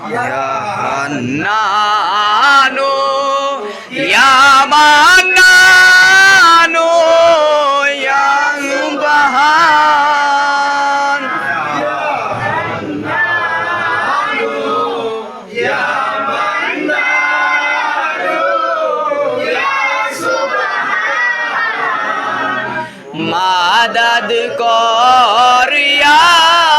Hannanu Ya Mannanu Ya Subhan Madad করিয়া নূরে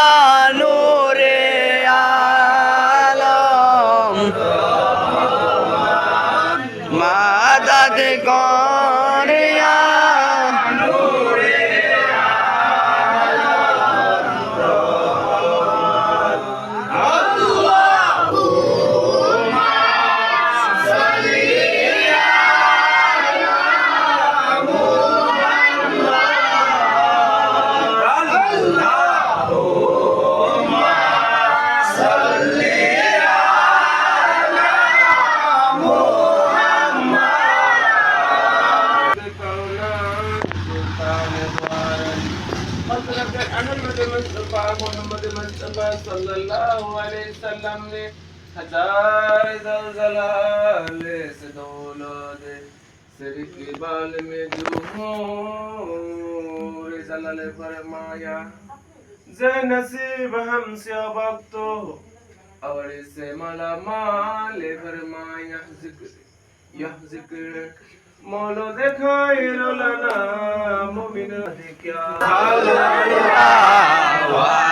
طیبہ صلی اللہ علیہ وسلم نے ہزار زلزلال سے دولد صرف بال میں جمہور زلال فرمایا زے نصیب ہم سے اب تو۔ اور اسے مالا مال فرمایا، ذکر یا ذکر۔ مولو دکھائی رولانا مومن دکھا اللہ۔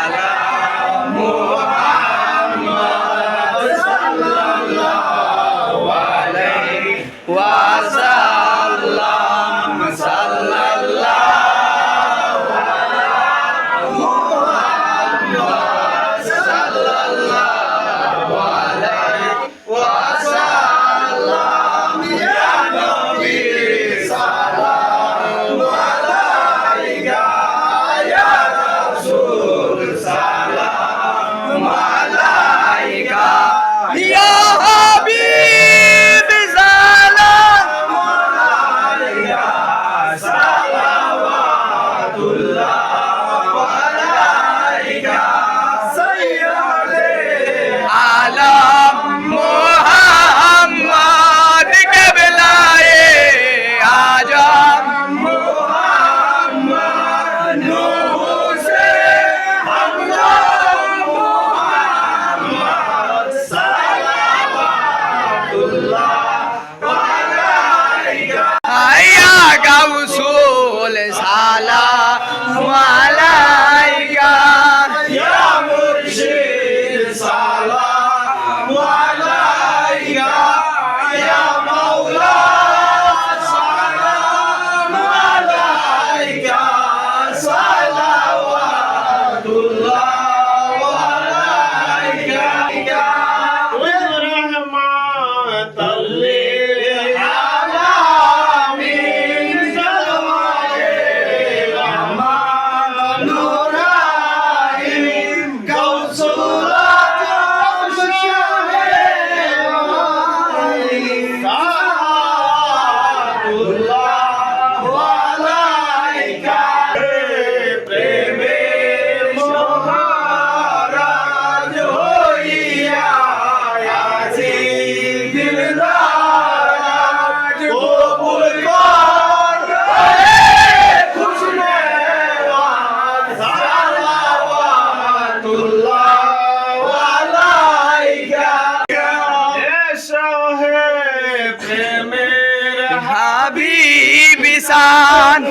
হাবিব সান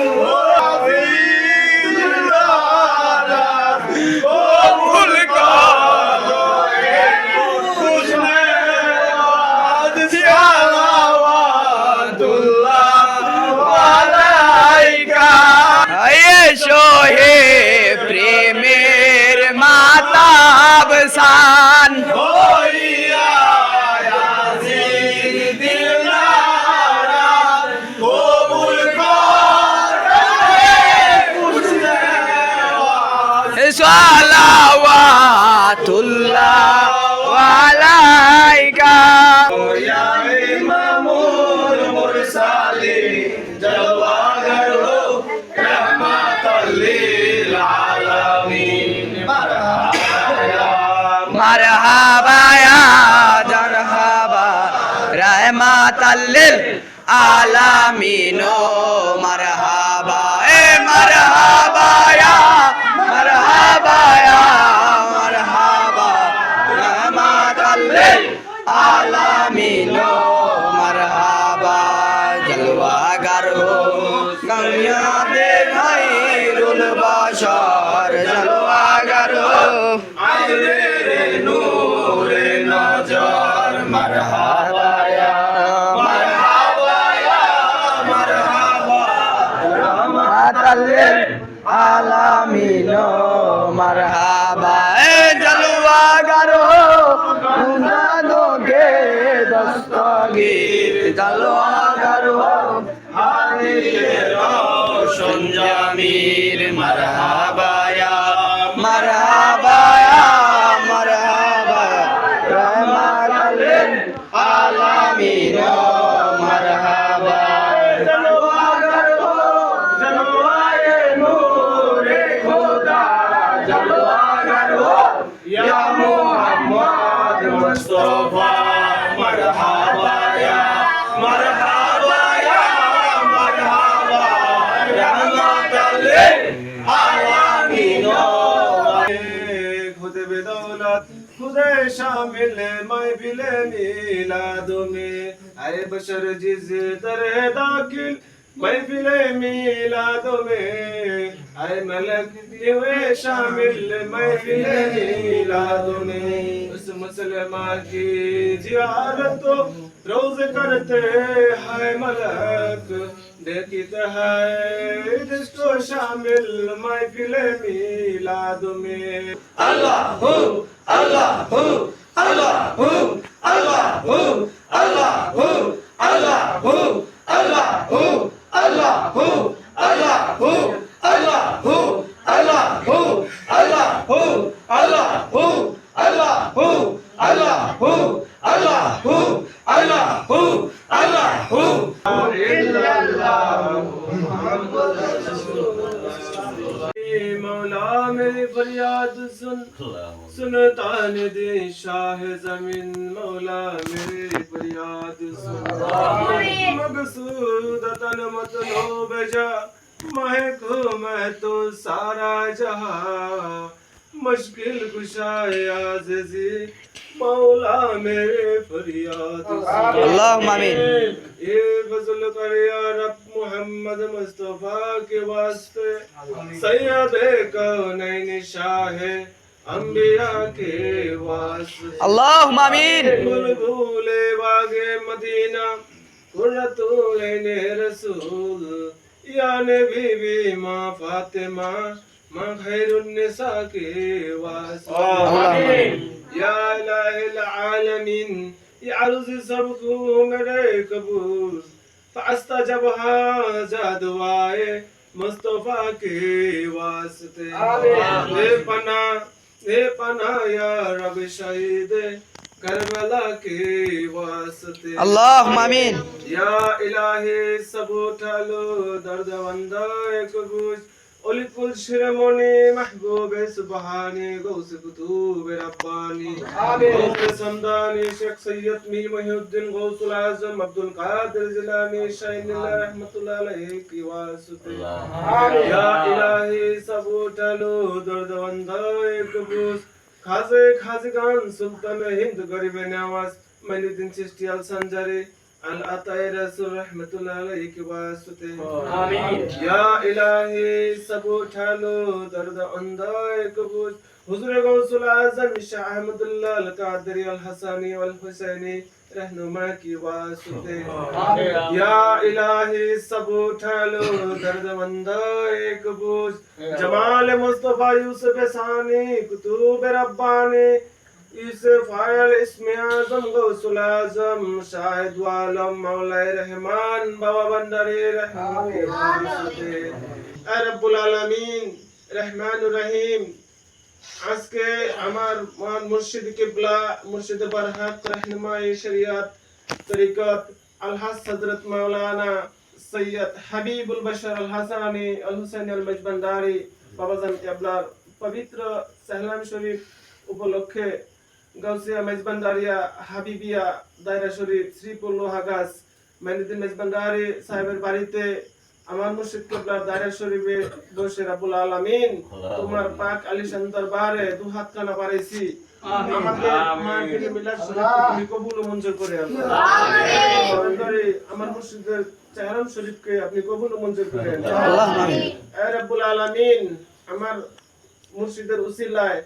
ভুল সোহে প্রেমের মাতাব সান جلوہ ہو رحمت للعالمین مرحبا مرحبا یا جرحبا رحمت للعالمین مرحبا اے مرحبا یا مرحبا یا مرحبا رحمت للعالمین مرحبا দুনিয়াতে খাইরুল বাসার জলওয়াগার আইরে রে নূরে নজর মারহাবা ইয়া মারহাবা। ইয়া মারহাবা রহমাতাল লিল আলামিন, মারহাবা। এ জলওয়াগার গুনাহকে দস্তগীর জলওয়া নবী خود بدولت خدا شامل میں بل میلاد میں اے بشر جز در داخل میں بل میلاد میں اے ملک ہوئے شامل میں بل میلاد میں اس مسلمان کی زیارت تو روز کرتے ہیں ملک দেখিত হো শামিল মাইফিলে মিলাদ মে আল্লাহ হু আল্লাহ হু আল্লাহ হু আল্লাহ হু আল্লাহ হু আল্লাহ হু আল্লাহ হু আল্লাহ হু আল্লাহ হু আল্লাহ হু سلطان دے شاہ زمین مولا میرے فریاد سن۔ مقصود تن مطلوب جا میں کو میں تو سارا جہاں۔ مشکل کشا عزیزی مولا میرے فریاد اللہ آمین۔ یہ فضل کر یا رب محمد مصطفیٰ کے واسطے۔ سید کونین شاہ ہے۔ انبیاء کے واسطے اللہم آمین۔ بلبل باغ مدینہ۔ رسول۔ یا نبی بی ماں فاطمہ ماں خیر النساء کے واسطے یا الہ العالمین یا عرض سب کو میرے قبول۔ فاستجبها جدوائے مصطفیٰ کے واسطے۔ آمین۔ پناہ۔ اے پناہ یا رب شہید کربلا کے واسطے۔ اللہ یا الہی سب لو درد وندہ ایک بوجھ অলিপুল শিরোমণি মাহবুবে সুবহানি গৌসে কুতুবে রাব্বানি। গৌসে সন্দানি শেখ সৈয়দ মীর মহিউদ্দিন গৌসুল আজম আব্দুল কাদের জিলানি শাইনুল্লাহ রহমাতুল্লাহ আলাইহি কি ওয়াসুতে ইয়া ইলাহি সাবুটালো দর্দবন্দায়ে কবুস। খাজে খাজগান সুলতান হিন্দ গরিবে নওয়াজ মইনুদ্দিন চিশতি আল عن عطاء رسول رحمة الله عليك واسطه آمين يا إلهي سبوت حالو درد عندائي قبول حضور غوث العظم شاہ احمد اللہ القادری الحسانی والحسینی رہنما کی واسطے یا الہی سب اٹھا لو درد مندہ ایک بوجھ جمال مصطفیٰ یوسف ثانی کتوب ربانی ইউসুফ আল ইসমে গৌসুল আজম শাহেদ ওয়ালম মাওলাই রহমান বাবা ভান্ডারি রব্বুল আলামিন রহমান রহিম আজকে আমার মহান মুর্শিদ কিবলা মুর্শিদ বারহাত রহনুমাই শরিয়াত তরিকত আলহাজ হজরত মাওলানা সৈয়দ হাবিবুল বাশার আল হাসানি আল হুসাইন আল মজবান্দারি বাবাজান কেবলার পবিত্র সেহলাম শরীফ উপলক্ষে গাউসিয়া মেজবান্ডারিয়া হাবিবিয়া দায়রা শরীফ শ্রীপুর লোহাগাছ মেনিদিন মেজবান্ডারি সাহেবের বাড়িতে আমার মুর্শিদ কেবলার দায়রা শরীফে বসে রাবুল আলামিন তোমার পাক আলিশান দরবারে দু হাত কানা বাড়াইছি আমাদের মাহফিলে মিলাদ শরীফ তুমি কবুল ও মঞ্জুর করে আমার মুর্শিদের চারণ শরীফকে আপনি কবুল ও মঞ্জুর করে আল্লাহ আল্লাহ আমিন। এ আমার মুর্শিদের উসিলায়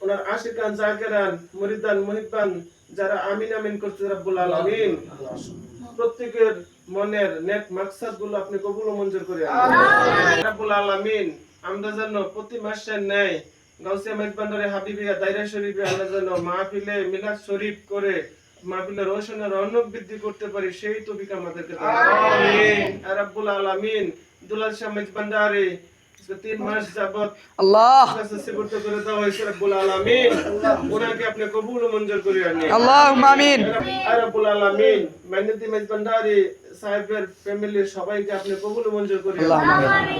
ওনার আশিকান জাকিরান মুরিদান মুহিব্বান যারা আমিন আমিন করতে রাব্বুল আলামিন। প্রত্যেকের মনের নেক মাকসাদগুলো আপনি কবুল ও মঞ্জুর করে। রাব্বুল আলামিন আমরা যেন প্রতি মাসের ন্যায় গাউসিয়া মেজবান্ডারে হাবিবিয়া দায়রা শরীফে যেন মাহফিলে মিলাদ শরীফ করে মাহফিলে রোশনের রৌনক বৃদ্ধি করতে পারি সেই তৌফিক আমাদেরকে রাব্বুল আলামিন দুলাল শাহ মেজবান্ডারে তিন মাস যাবত আল্লাহ। সিবর্ত করে দেওয়া হয়েছে রাব্বুল আলামিন। ওনাকে আপনি কবুল মঞ্জুর করে আনি আল্লাহ আমিন। রাব্বুল আলামিন মাইনুদ্দি মেজবান্ডারি সাহেবের ফ্যামিলির সবাইকে আপনি কবুল মঞ্জুর করে আল্লাহ আনি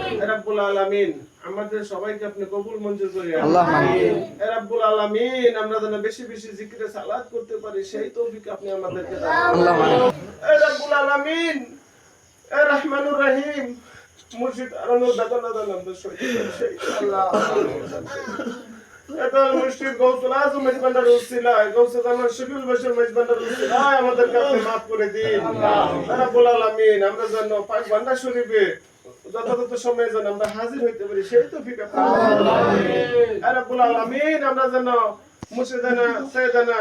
আলামিন আমাদের সবাইকে আপনি কবুল মঞ্জুর করে আল্লাহ আমিন। আলামিন আমরা যেন বেশি বেশি জিকিরে সালাত করতে পারি সেই তৌফিক আপনি আমাদেরকে দান। আল্লাহ আমিন। আলামিন রহমানুর রহিম। মুর্শিদ আরনো দাদা দাদা নাম সেই আল্লাহ। এত মুর্শিদ গৌসুল আজম মেজবান্ডার উসিলা গৌসুল জামান শফিউল বশর মেজবান্ডার উসিলা আমাদেরকে আপনি maaf করে দিন। এ রাব্বুল আলামিন আমরা ভান্ডার শরীফে যথাযথ সময়ে যেন আমরা হাজির হইতে পারি সেই। এ রাব্বুল আলামিন আমরা যেন মুর্শিদানা সৈয়দানা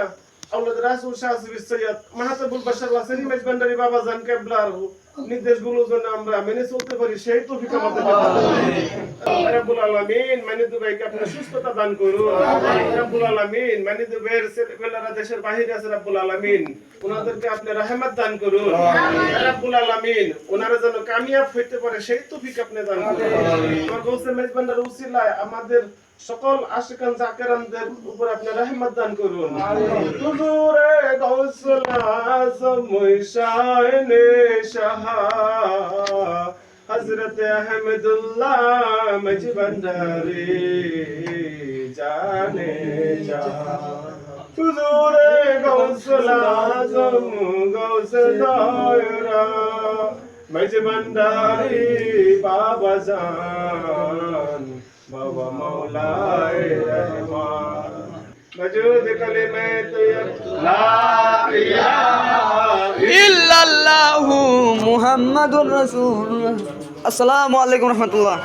রাসূল সৈয়দ মাহাতাবুল বাশার লাসেনি মেজবান্ডারি বাবা জান কেবলার নির্দেশগুলো যেন আমরা মেনে চলতে পারি সেই তৌফিক আমাদের রাব্বুল আলামিন মানিদু ভাইকে আপনি সুস্থতা দান করুন। রাব্বুল আলামিন দেশের বাহিরে আছে রাব্বুল আলামিন। ওনাদেরকে আপনি রহমত দান করুন। রাব্বুল আলামিন ওনারা যেন কামিয়াব হইতে পারে সেই তৌফিক আপনি দান করুন। আমার গৌসে মেজবান্ডার উসিলায় আমাদের সকল আশিকান জাকেরানদের উপর আপনি রহমত দান করুন। হুজুরে গৌসুল আজম শায়নে শাহা হযরত আহমদুল্লাহ মজবন্দারি জানে যা। হুজুরে গৌসুল আজম গৌস দায়রা মজবন্দারি বাবা জান। بابا مولاي رحمان وجود لا إله إلا الله محمد رسول السلام عليكم ورحمة الله